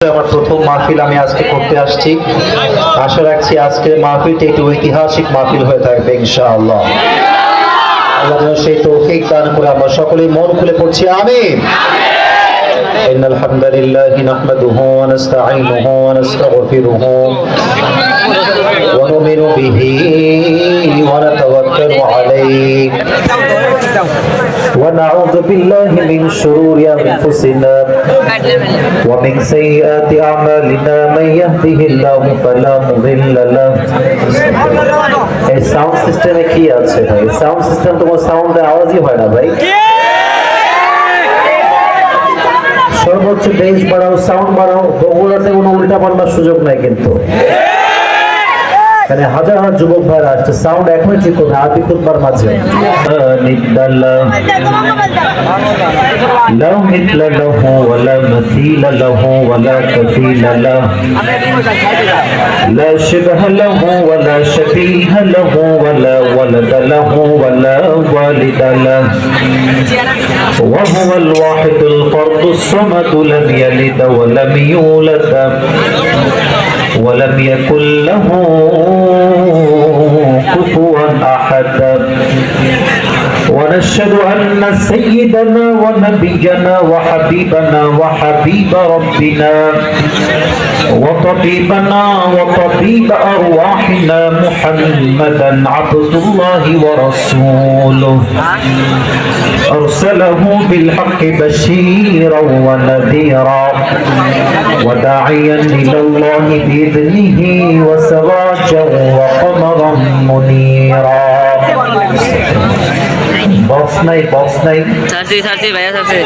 আমার প্রথম মাহফিল আমি আজকে করতে আসছি আশা রাখছি আজকের মাহফিলটা একটি ঐতিহাসিক মাহফিল হয়ে থাকবে ইনশাআল্লাহ আল্লাহ যেন সেই তৌফিক দান করে আমরা সকলেই মন খুলে পড়ছি আমিন إن الحمد لله نحمده ونستعينه ونستغفره ونؤمن به ونتوكل عليه ونعوذ بالله من شرور أنفسنا ومن سيئات أعمالنا من يهده الله فلا مضل له এই সাউন্ড সিস্টেমে কি আছে ভাই সাউন্ড সিস্টেম তো কোনো সাউন্ডের আওয়াজই হয় না ভাই সর্বোচ্চ বেঞ্চ বাড়াও সাউন্ড বাড়াও ওগুলোতে কোনো উল্টা পাল্টার সুযোগ নাই কিন্তু মানে হাজার হাজার যুবক ভাইরা আসছে সাউন্ড এখনই ঠিক করবে আদি খুতবার মাঝে لا مثل له ولا مثيل له ولا كفيل له لا شبه له ولا شبيه له ولا ولد له ولا والد له وهو الواحد الفرد الصمد لم يلد ولم يولد ولم يكن له كفوا أحد. ونشهد أن سيدنا ونبينا وحبيبنا وحبيب ربنا وطبيبنا وطبيب أرواحنا محمدا عبد الله ورسوله. أرسله بالحق بشيرا ونذيرا وداعيا إلى الله بإذنه وسراجا وقمرا منيرا. বক্স নাই বক্স নাই। সারছি সারছি ভাইয়া সারছি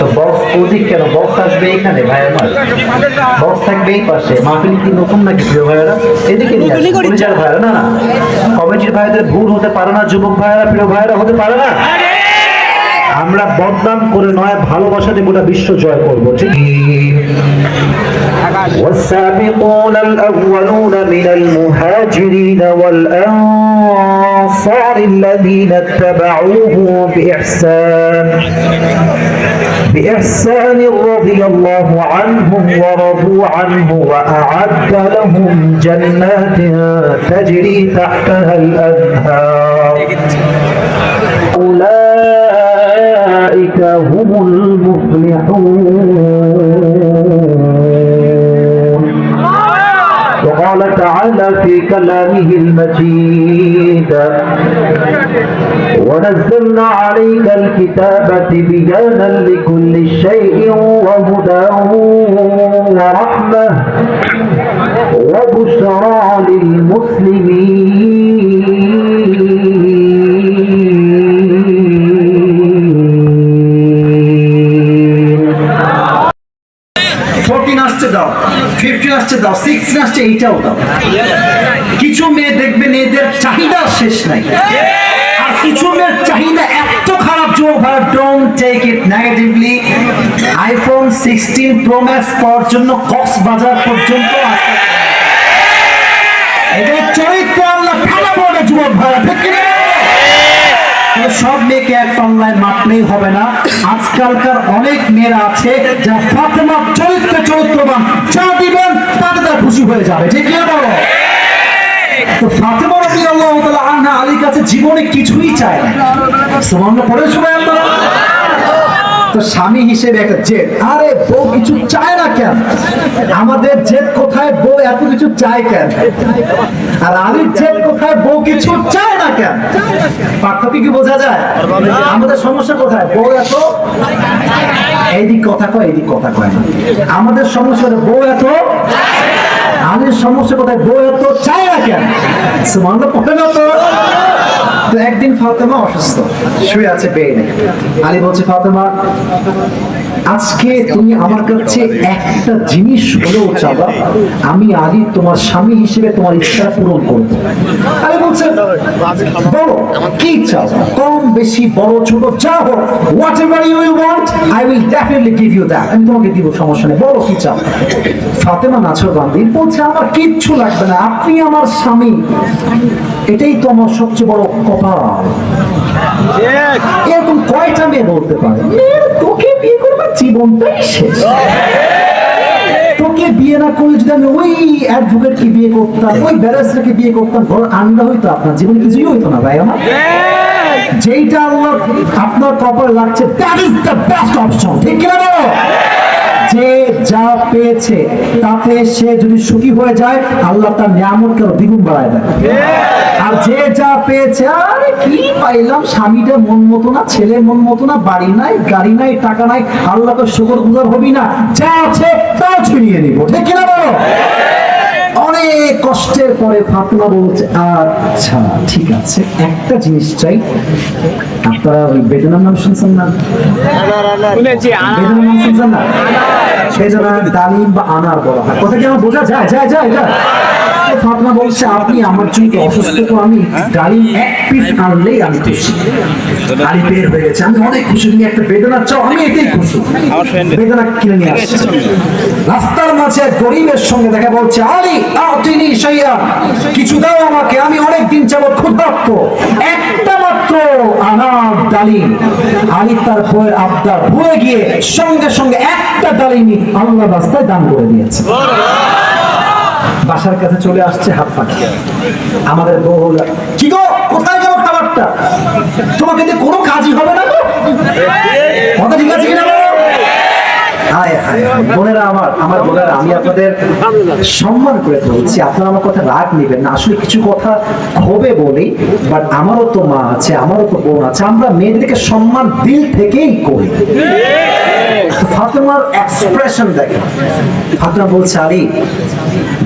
তো বক্স ওদিক কেন? বক্স আসবে এখানে ভাই আমার। বক্স থাকবে এই পাশে। মাহফিল কি নতুন নাকি প্রিয় ভাইয়েরা? এদিকে। পরিচার ভাইয়েরা না না। কমিটির ভাইদের ভুল হতে পারে না যুবক ভাইয়েরা প্রিয় ভাইয়েরা হতে পারে না। আমরা বদনাম করে নয় ভালোবাসাতে গোটা বিশ্ব জয় করবো ঠিক والسابقون الأولون من المهاجرين والأنصار الذين اتبعوه بإحسان بإحسان رضي الله عنهم ورضوا عنه وأعد لهم جنات تجري تحتها الأنهار أولئك هم المفلحون. وقال تعالى في كلامه المجيد ونزلنا عليك الكتاب بيانا لكل شيء وهدى ورحمة وبشرى للمسلمين. ফোরটিন আসছে দাও, ফিফটিন আসছে দাও, সিক্সটিন আসছে, এইটাও দাও। কিছু মেয়ে দেখবেন এদের চাহিদা শেষ নাই। আর কিছু মেয়ের চাহিদা এত খারাপ যে ভাই don't take it negatively iPhone sixteen pro max পাওয়ার জন্য কক্সবাজার পর্যন্ত হবে। এদের চরিত্র আল্লাহ ফেলাবো না যুবক ভাইরা, ঠিক সব মেয়েকে একটা অনলাইন মাপলেই হবে না। আজকালকার অনেক মেয়েরা আছে যা ফাতেমা চরিত্র চরিত্রবান। যা দিবেন, তাতে তারা খুশি হয়ে যাবে। ঠিক কি বলো? তো কাছে জীবনে কিছুই চায় না। পড়েছো পড়ে শুনে আপনারা তো স্বামী হিসেবে একটা জেদ। আরে বউ কিছু চায় না কেন? আমাদের জেদ কোথায়? বউ এত কিছু চায় কেন? আর আলীর জেদ কোথায়? বউ কিছু চায় না কেন? পার্থক্য কি বোঝা যায়? আমাদের সমস্যা কোথায়? বউ এত এইদিক কথা কয়, এইদিক কথা কয় না। আমাদের সমস্যা বউ এত আলীর সমস্যা কোথায়? বউ এত চায় না কেন? সুমান পড়ে না তো? ফাতেমা অসুস্থ, শুয়ে আছে বেডে আলী বলছে, ফাতেমা, আজকে তুমি আমার কাছে একটা জিনিস হলেও চাবা, আমি আলী তোমার স্বামী হিসেবে তোমার ইচ্ছা পূরণ করব। বলছে বলো কি চাও কম বেশি বড় ছোট যা হোক what ever you want I will definitely give you that আমি তোমাকে দিব সমস্যা নেই। বলো কি চাও? ফাতেমা নাছর বান্দি বলছে আমার কিচ্ছু লাগবে না। আপনি আমার স্বামী। এটাই তো আমার সবচেয়ে বড় কপাল। এরকম কয়টা মেয়ে বলতে পারে? মেয়ের তোকে বিয়ে করবার জীবনটাই শেষ। করলে যদি আমি ওই বিয়ে করতাম, ওই বিয়ে করতাম হইতো আপনার জীবনে, কিছুই হইতো না ভাই আমার। যেইটা আল্লাহ আপনার কপালে লাগছে that is the best option ঠিক যে যা পেয়েছে, তাতে সে যদি সুখী হয়ে যায়, আল্লাহ তার নিয়ামতকে দ্বিগুণ বাড়ায় দেয়। আর যে যা পেয়েছে, আরে কি পাইলাম? স্বামীটা মন মতো না ছেলের মন মতো না বাড়ি নাই গাড়ি নাই টাকা নাই আল্লাহ তো শুকর গুজার হবি না যা আছে তাও ছিনিয়ে নিব ঠিক কিনা বলো? অনেক কষ্টের পরে ফাতেমা বলছে আচ্ছা ঠিক আছে একটা জিনিস চাই। আপনারা ওই বেদনার নাম শুনছেন না? বেদনার নাম শুনছেন না? বেদনা ডালিম বা আনার বলা হয়। কথা কি আমার বোঝা যায় যায় যায়। বলছে আপনি আমার অসুস্থ তো আমি ডালিম এক পিস আনলেই আমি খুশি। আলি বের হয়ে গেছে আমি অনেক খুশি তুমি একটা বেদনা চাও আমি এটাই খুশি। বেদনা কিনে নিয়ে আসছে। রাস্তার মাঝে এক গরিবের সঙ্গে দেখা বলছে আলী আতিনি সাইয়া কিছু দাও আমাকে আমি অনেক দিন যাবত ক্ষুধার্ত। একটা মাত্র আনার ডালিম। আলী তার বইয়ের আবদার ভুলে গিয়ে সঙ্গে সঙ্গে একটা ডালিমই আল্লাহ রাস্তায় দান করে দিয়েছে। বাসার কাছে চলে আসছে হাত পাখি আমাদের বউ কি গো, কোথায় গেল খাবারটা? তোমাকে দিয়ে কোনো কাজই হবে না কথা ঠিক আছে কিনা আমারও তো মা আছে, আমারও তো বোন আছে, আমরা মেয়েদেরকে সম্মান দিল থেকেই করি। তো ফাতেমার এক্সপ্রেশন দেখেন। ফাতেমা বলছে, আলী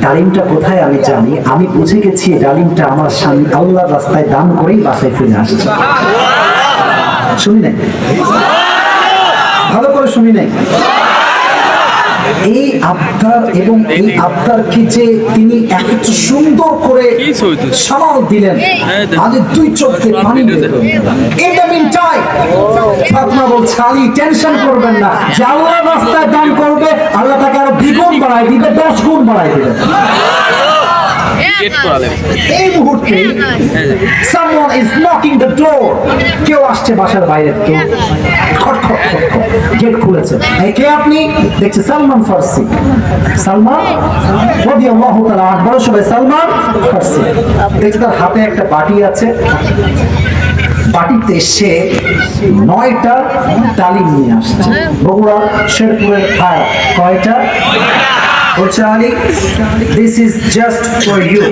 ডালিমটা কোথায় আমি জানি। আমি বুঝে গেছি ডালিমটা আমার স্বামী আল্লাহর রাস্তায় দান করেই বাসায় ফিরে আসছে। শুনি নাই? ভালো করে শুনি নাই? এই আবদার এবং এই আবদারকে যে তিনি এত সুন্দর করে সামাল দিলেন আগে দুই চোখ পানি এটা। In the বলছে আলী টেনশন করবেন না। যে আল্লাহ রাস্তায় দান করবে আল্লাহ তাকে আরও দ্বিগুণ বাড়ায় দিবে দশ গুণ বাড়ায় দিবে। এই মুহূর্তে someone is knocking the door কেউ আসছে বাসার বাইরে। কেউ খট খট খট খট। গেট খুলেছে। এই কে আপনি? দেখছে সালমান ফার্সি। সালমান? রবি আল্লাহ তাআলা আকবর সবাই সালমান ফার্সি। দেখছে তার হাতে একটা বাটি আছে। বাটিতে সে নয়টা ডালিম নিয়ে আসছে। বগুড়া, শেরপুরের ফায়ার। কয়টা? বলছে Ali this is just for you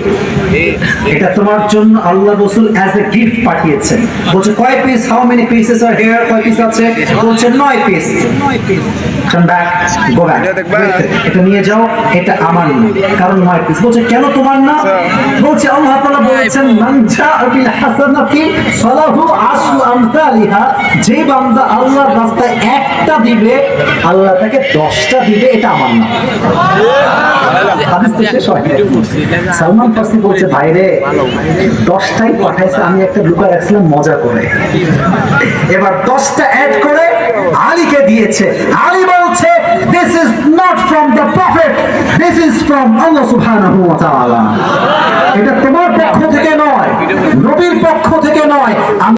এটা তোমার জন্য আল্লাহ রসুল অ্যাজ এ গিফট পাঠিয়েছেন। বলছে কয় piece how many pieces are here কয় পিস আছে? বলছে নয় piece come back go back এটা নিয়ে যাও এটা আমার না কারণ নয় পিস বলছে কেন তোমার না বলছে আল্লাহ তাআলা বলেছেন মান জাআ বিল হাসানাতি ফালাহু আশরু আমসালিহা। যে বান্দা আল্লাহর রাস্তায় একটা দিবে আল্লাহ তাকে দশটা দিবে এটা আমার না সালমান ফার্সি বলছে ভাইরে দশটাই পাঠাইছে, আমি একটা লুকা রাখছিলাম, মজা করে। এবার দশটা অ্যাড করে আলীকে দিয়েছে। আলী বলছে this is not from the prophet this is from Allah সুবহানাহু ওয়া তাআলা। এটা তোমার পক্ষ থেকে নয়, নবীর পক্ষ থেকে নয়